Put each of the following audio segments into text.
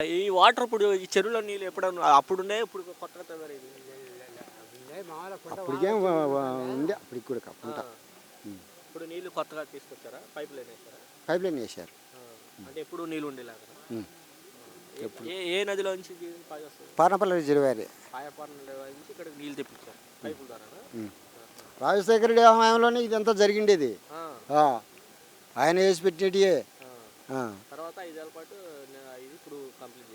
ఈ వాటర్ ఇప్పుడు ఈ చెరువులో నీళ్ళు ఎప్పుడన్నా అప్పుడుండే ఇప్పుడు కొత్తగా అప్పటికేం ఉంది అప్పటికి కూడా కప్పుంటా ఇప్పుడు నీళ్ళు కొత్తగా తీసుకొచ్చారా? పైప్ లైన్ వేసారా? పైప్ లైన్ వేశారు ఆ, అంటే ఎప్పుడు నీళ్ళు ఉండేలాగా. ఏ ఏ నదిలో నుంచి ఇది పానపల్లి నుంచి ఇక్కడ నీళ్ళు తెప్పించారు పైపుల ద్వారా రాజశేఖర రెడ్డి హయాంలోనే ఇదంతా జరిగిండేది. ఆ, ఆయన వేసి పెట్టినటియే. ఆ, తర్వాత ఐదేళ్ళ పాటు ఇది ఇప్పుడు కంప్లీట్.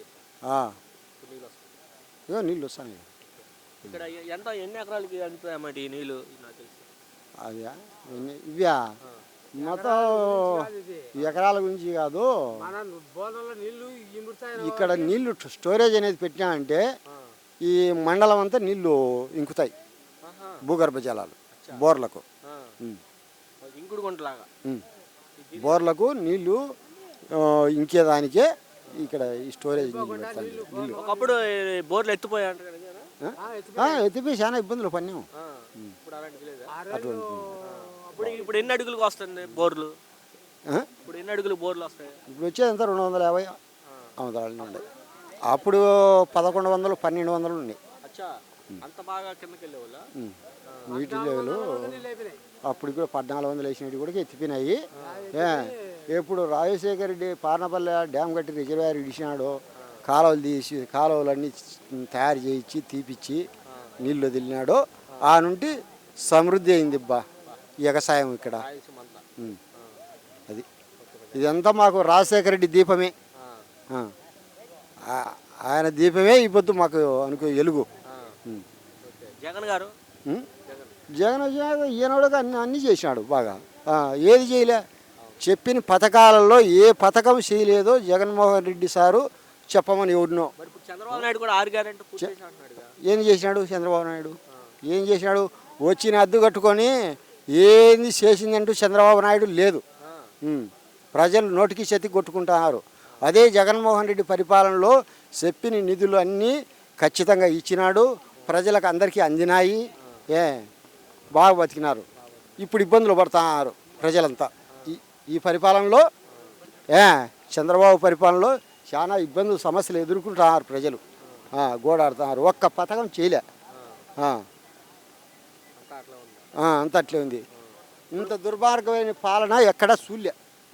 ఇప్పుడు నీళ్ళు వస్తుంది ఇగో నీళ్ళు వస్తాయి ఇక్కడ ఎంత ఎన్ని ఎకరాలకి అందుతాయన్నమాట ఈ నీళ్ళు? అది ఇవ్యా మొత్తం ఎకరాల గురించి కాదు ఇక్కడ నీళ్ళు స్టోరేజ్ అనేది పెట్టినామంటే. ఈ మండలం అంతా నీళ్ళు ఇంకుతాయి. భూగర్భ జలాలు బోర్లకు. ఇంకుడు. బోర్లకు నీళ్ళు ఇంకేదానికే ఇక్కడ ఈ స్టోరేజ్ నీళ్ళు పెడతారు. నీళ్ళు ఒకప్పుడు బోర్లు ఎత్తిపోయా ఎత్తిపోయి? చాలా ఇబ్బందులు పన్నాం ఆ. ఇప్పుడు అలాంటిది లేదా? అటువంటి ఇప్పుడు ఇప్పుడు ఎన్ని అడుగులకు వస్తుంది బోర్లు? ఇప్పుడు ఎన్ని అడుగులు బోర్లు వస్తాయి? ఇప్పుడు వచ్చేదంతా రెండు వందల యాభై అవతరాలు ఉండే అప్పుడు పదకొండు వందలు పన్నెండు వందలు ఉన్నాయి అచ్చా. అంత బాగా కిందకి. నీటి లెవెల్ అప్పుడు కూడా పద్నాలుగు వందలు వేసినవి కూడా ఎత్తిపోయినాయి. ఏ, ఎప్పుడు రాజశేఖర రెడ్డి పార్నపల్లె డ్యామ్ కట్టి రిజర్వాయర్ ఇడిచినాడు కాలువలు తీసి కాలువలన్నీ తయారు చేయించి తీపిచ్చి నీళ్ళు వదిలినాడు ఆ నుండి సమృద్ధి అయింది బా వ్యవసాయం ఇక్కడ. అది. ఇదంతా మాకు రాజశేఖర రెడ్డి దీపమే. ఆయన దీపమే ఈ పొద్దు మాకు అనుకో ఎలుగు. జగన్ గారు? జగన్ ఈయనోడుగా అన్ని అన్ని చేసినాడు బాగా. ఏది చేయలే? చెప్పిన పథకాలలో ఏ పథకం చేయలేదో జగన్మోహన్ రెడ్డి సారు చెప్పమని ఎవరినో. చంద్రబాబు నాయుడు కూడా ఆరు ఏం చేసినాడు చంద్రబాబు నాయుడు? ఏం చేసినాడు? వచ్చిన అద్దు కట్టుకొని ఏంది చేసిందంటూ చంద్రబాబు నాయుడు లేదు. ప్రజలు నోటికి చెత్తి కొట్టుకుంటున్నారు. అదే జగన్మోహన్ రెడ్డి పరిపాలనలో చెప్పిన నిధులు అన్నీ ఖచ్చితంగా ఇచ్చినాడు. ప్రజలకు అందరికీ అందినాయి. ఏ బాగా బతికినారు. ఇప్పుడు ఇబ్బందులు పడుతున్నారు ప్రజలంతా. ఈ పరిపాలనలో ఏ చంద్రబాబు పరిపాలనలో చాలా ఇబ్బందులు సమస్యలు ఎదుర్కొంటున్నారు ప్రజలు. గోడాడుతున్నారు. ఒక్క పథకం చేయలే. అంతా అట్లా ఉంది. ఇంత దుర్మార్గమైన పాలన ఎక్కడా చూలే